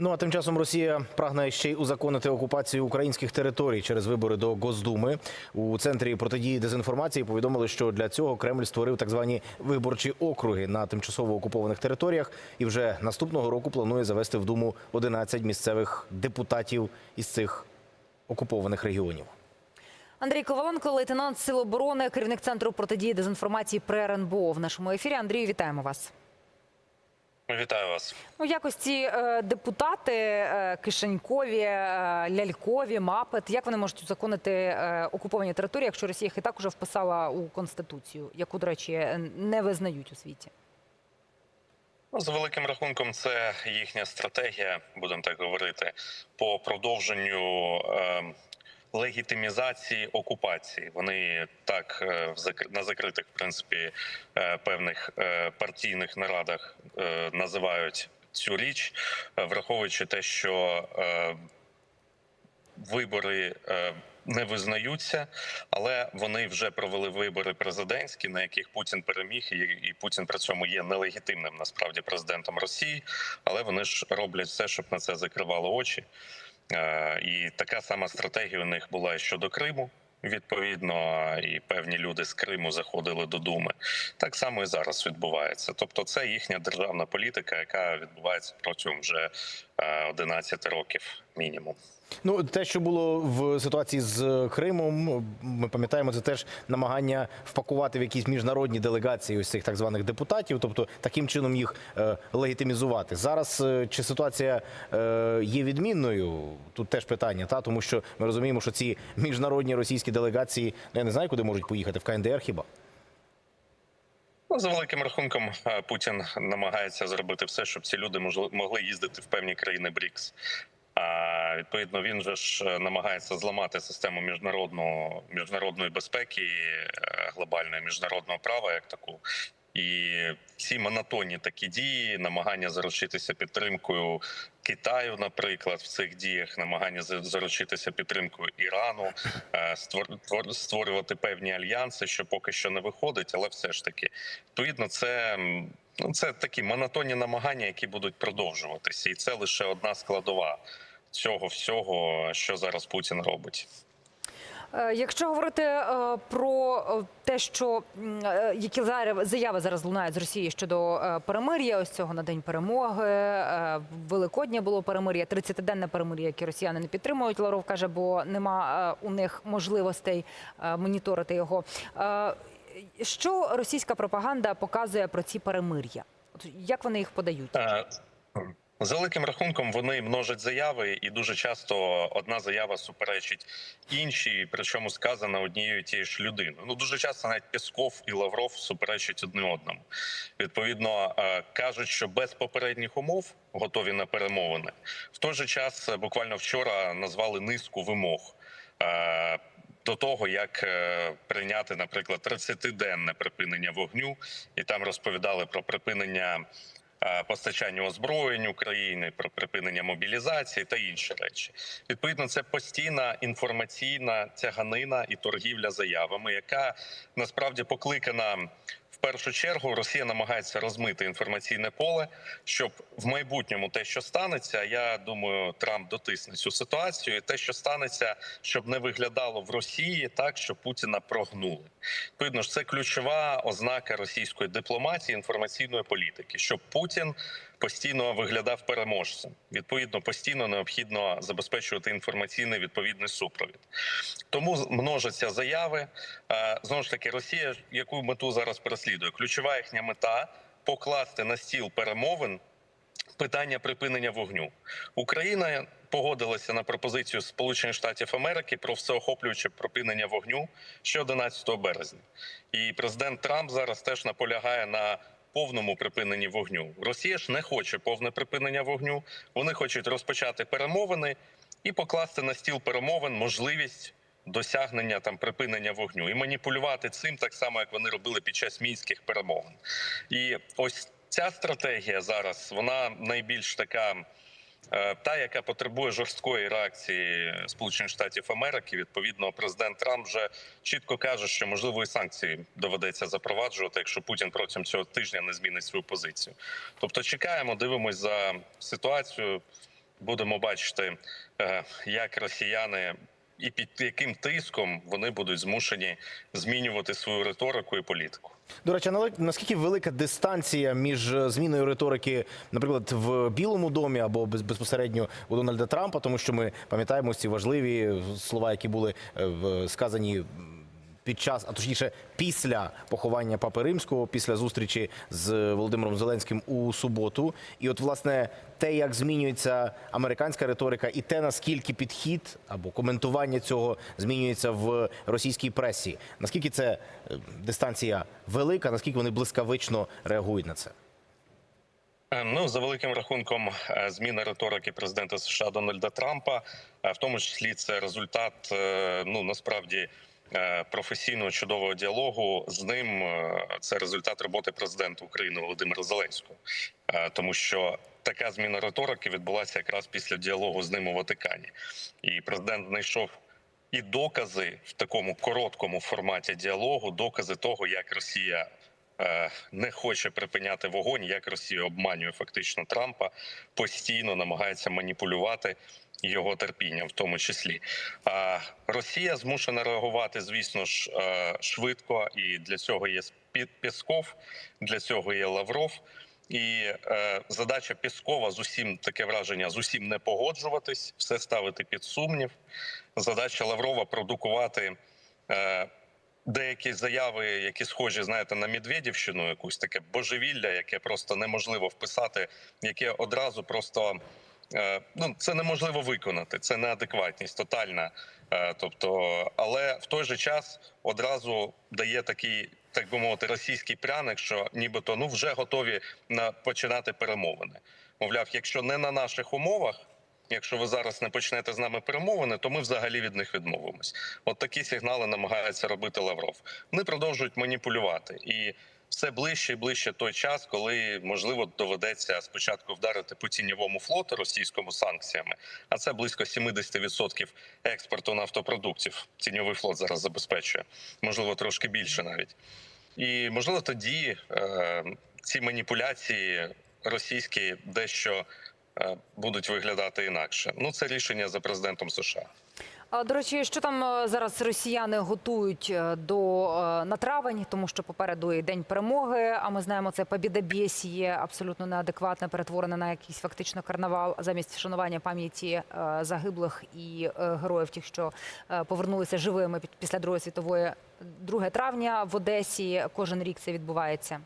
Ну а тим часом Росія прагне ще й узаконити окупацію українських територій через вибори до Госдуми. У центрі протидії дезінформації повідомили, що для цього Кремль створив так звані виборчі округи на тимчасово окупованих територіях, і вже наступного року планує завести в думу 11 місцевих депутатів із цих окупованих регіонів. Андрій Коваленко, лейтенант Сил оборони, керівник центру протидії дезінформації при РНБО в нашому ефірі. Андрію, вітаємо вас. Вітаю вас. У якості е, депутати е, кишенькові, е, лялькові, мапет. Як вони можуть узаконити окуповані території, якщо Росія їх і так уже вписала у конституцію, яку, до речі, не визнають у світі? Ну, за великим рахунком, це їхня стратегія, будемо так говорити, по продовженню е, легітимізації окупації. Вони так е, на закритих, в принципі, е, певних е, партійних нарадах називають цю річ, враховуючи те, що вибори не визнаються, але вони вже провели вибори президентські, на яких Путін переміг, і, Путін при цьому є нелегітимним насправді президентом Росії. Але вони ж роблять все, щоб на це закривало очі. Е, І така сама стратегія у них була і щодо Криму. Відповідно, і певні люди з Криму заходили до Думи. Так само і зараз відбувається. Тобто, це їхня державна політика, яка відбувається протягом вже е, 11 років мінімум. Ну, те, що було в ситуації з Кримом, ми пам'ятаємо, це теж намагання впакувати в якісь міжнародні делегації ось цих так званих депутатів, тобто таким чином їх е, легітимізувати. Зараз е, чи ситуація е, є відмінною? Тут теж питання, та тому що ми розуміємо, що ці міжнародні російські делегації ну, я не знаю, куди можуть поїхати в КНДР хіба. Ну, за великим рахунком, Путін намагається зробити все, щоб ці люди могли їздити в певні країни БРІКС. Відповідно, він же ж е, намагається зламати систему міжнародного міжнародної безпеки, е, глобальної міжнародного права, як таку. І ці монотонні такі дії, намагання заручитися підтримкою Китаю, наприклад, в цих діях, намагання за- заручитися підтримкою Ірану, е, створ- створювати певні альянси, що поки що не виходить, але все ж таки, відповідно, це. Ну, це такі монотонні намагання, які будуть продовжуватися, і це лише одна складова цього всього, що зараз Путін робить. Е, Якщо говорити е, про е, те, що які заяви зараз лунають з Росії щодо перемир'я, ось цього на день перемоги, Великодня було перемир'я, 30-денне перемир'я, яке росіяни не підтримують. Лавров каже, бо нема у них можливостей моніторити його. Що російська пропаганда показує про ці перемир'я? Як вони їх подають? За великим рахунком вони множать заяви, і дуже часто одна заява суперечить іншій, причому сказана однією тією ж людиною. Ну дуже часто навіть Пісков і Лавров суперечать одне одному. Відповідно, е, кажуть, що без попередніх умов готові на перемовини. В той же час е, буквально вчора назвали низку вимог. е, До того як прийняти, наприклад, 30-денне припинення вогню, і там розповідали про припинення е, постачання озброєнь України, про припинення мобілізації та інші речі. Відповідно, це постійна інформаційна тяганина і торгівля заявами, яка насправді покликана. Першу чергу Росія намагається розмити інформаційне поле, щоб в майбутньому те, що станеться, я думаю, Трамп дотисне цю ситуацію. І те, що станеться, щоб не виглядало в Росії так, що Путіна прогнули. Видно ж, це ключова ознака російської дипломатії інформаційної політики, щоб Путін постійно виглядав переможцем. Відповідно, постійно необхідно забезпечувати інформаційний відповідний супровід. Тому множаться заяви. Е, Знову ж таки, Росія яку мету зараз переслідує? Ключова їхня мета покласти на стіл перемовин питання припинення вогню. Україна погодилася на пропозицію Сполучених Штатів Америки про всеохоплююче припинення вогню ще 11 березня. І президент Трамп зараз теж наполягає на повному припиненні вогню. Росія ж не хоче повне припинення вогню. Вони хочуть розпочати перемовини і покласти на стіл перемовин можливість. Досягнення там припинення вогню і маніпулювати цим так само, як вони робили під час мінських перемовин. І ось ця стратегія зараз вона найбільш така. Е, Та, яка потребує жорсткої реакції Сполучених Штатів Америки, відповідно, президент Трамп вже чітко каже, що можливо і санкції доведеться запроваджувати, якщо Путін протягом цього тижня не змінить свою позицію. Тобто, чекаємо, дивимось за ситуацію. будемо бачити, е, як росіяни і під яким тиском вони будуть змушені змінювати свою риторику і політику. До речі, наскільки велика дистанція між е, зміною риторики, наприклад, в Білому домі або без- безпосередньо у Дональда Трампа, тому що ми пам'ятаємо ці важливі слова, які були е, сказані під час, а точніше, після поховання Папи Римського, після зустрічі з Володимиром Зеленським у суботу. І от, власне, те, як змінюється американська риторика, і те, наскільки підхід або коментування цього змінюється в російській пресі. Наскільки це е, дистанція велика, наскільки вони блискавично реагують на це? Е, Ну, за великим рахунком, е, зміна риторики президента США Дональда Трампа, в тому числі це результат, ну насправді. Е, Професійного чудового діалогу з ним е, це результат роботи президента України Володимира Зеленського, Е, тому що така зміна риторики відбулася якраз після діалогу з ним у Ватикані, і президент знайшов і докази в такому короткому форматі діалогу, докази того, як Росія не хоче припиняти вогонь, як Росія обманює фактично Трампа, постійно намагається маніпулювати його терпінням, в тому числі. А Росія змушена реагувати, звісно ж, е, швидко, і для цього є Пі- Пєсков, для цього є Лавров. І е, задача Піскова з усім таке враження з усім не погоджуватись, все ставити під сумнів. Задача Лаврова продукувати е, деякі заяви, які схожі, знаєте, на Медведівщину, якусь таке божевілля, яке просто неможливо вписати, яке одразу просто ну це неможливо виконати. Це неадекватність, тотальна. Е, тобто, але в той же час одразу дає такий, так би мовити, російський пряник, що нібито ну вже готові на починати перемовини. Мовляв, якщо не на наших умовах. Якщо ви зараз не почнете з нами перемовини, то ми взагалі від них відмовимось. От такі сигнали намагається робити Лавров. Вони продовжують маніпулювати, і все ближче і ближче той час, коли можливо доведеться спочатку вдарити по тіньовому флоту російському санкціями. А це близько 70% експорту нафтопродуктів. Тіньовий флот зараз забезпечує, можливо, трошки більше навіть. І можливо тоді е, ці маніпуляції російські дещо е, будуть виглядати інакше. Ну це рішення за президентом США. До речі, що там е, зараз росіяни готують е, до е, на травень, тому що попереду і день перемоги. А ми знаємо, це побідобєсіє абсолютно неадекватне, перетворене на якийсь фактично карнавал замість вшанування пам'яті загиблих і героїв, тих, що повернулися живими після Другої світової. 2 травня в Одесі кожен рік це відбувається.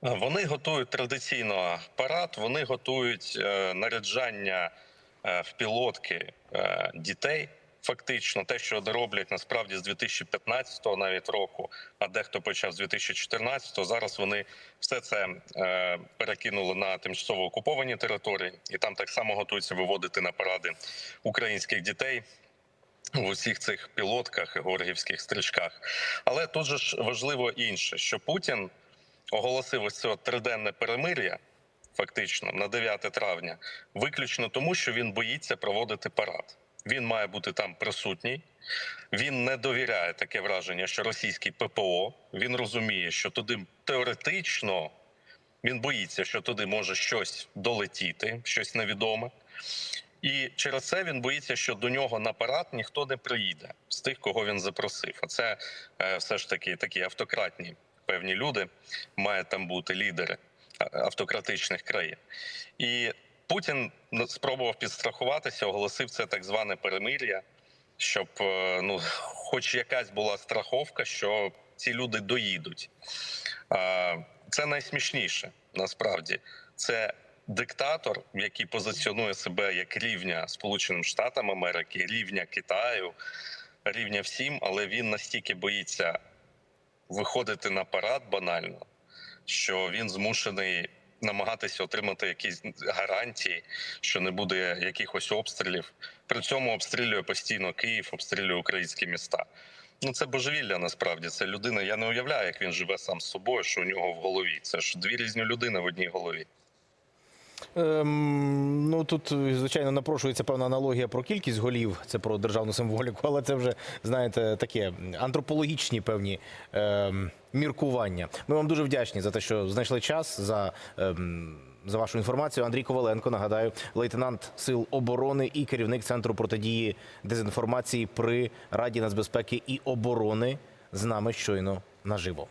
Вони готують традиційно парад, вони готують наряджання в пілотки дітей. Фактично, те, що роблять насправді з 2015-го навіть року, а дехто почав з 2014-го, Зараз вони все це е, перекинули на тимчасово окуповані території, і там так само готуються виводити на паради українських дітей в усіх цих пілотках і горгівських стрічках. Але тут же ж важливо інше, що Путін оголосив ось це триденне перемир'я, фактично на 9 травня, виключно тому, що він боїться проводити парад. Він має бути там присутній. Він не довіряє таке враження, що російський ППО. Він розуміє, що туди теоретично він боїться, що туди може щось долетіти, щось невідоме. І через це він боїться, що до нього на парад ніхто не приїде з тих, кого він запросив. А це е, все ж таки такі автократні певні люди, мають там бути лідери автократичних країн. І Путін спробував підстрахуватися, оголосив це так зване перемир'я, щоб е, ну, хоч якась була страховка, що ці люди доїдуть. Це найсмішніше насправді. Це диктатор, який позиціонує себе як рівня Сполученим Штатам Америки, рівня Китаю, рівня всім, але він настільки боїться виходити на парад банально, що він змушений намагатися отримати якісь гарантії, що не буде якихось обстрілів. При цьому обстрілює постійно Київ, обстрілює українські міста. Ну це божевілля насправді. Це людина. Я не уявляю, як він живе сам з собою, що у нього в голові. Це ж дві різні людини в одній голові. Ем, ну тут, звичайно, напрошується певна аналогія про кількість голів, це про державну символіку, але це вже, знаєте, таке антропологічні певні ем, міркування. Ми вам дуже вдячні за те, що знайшли час, за ем, за вашу інформацію. Андрій Коваленко, нагадаю, лейтенант сил оборони і керівник центру протидії дезінформації при Раді нацбезпеки і оборони з нами щойно наживо.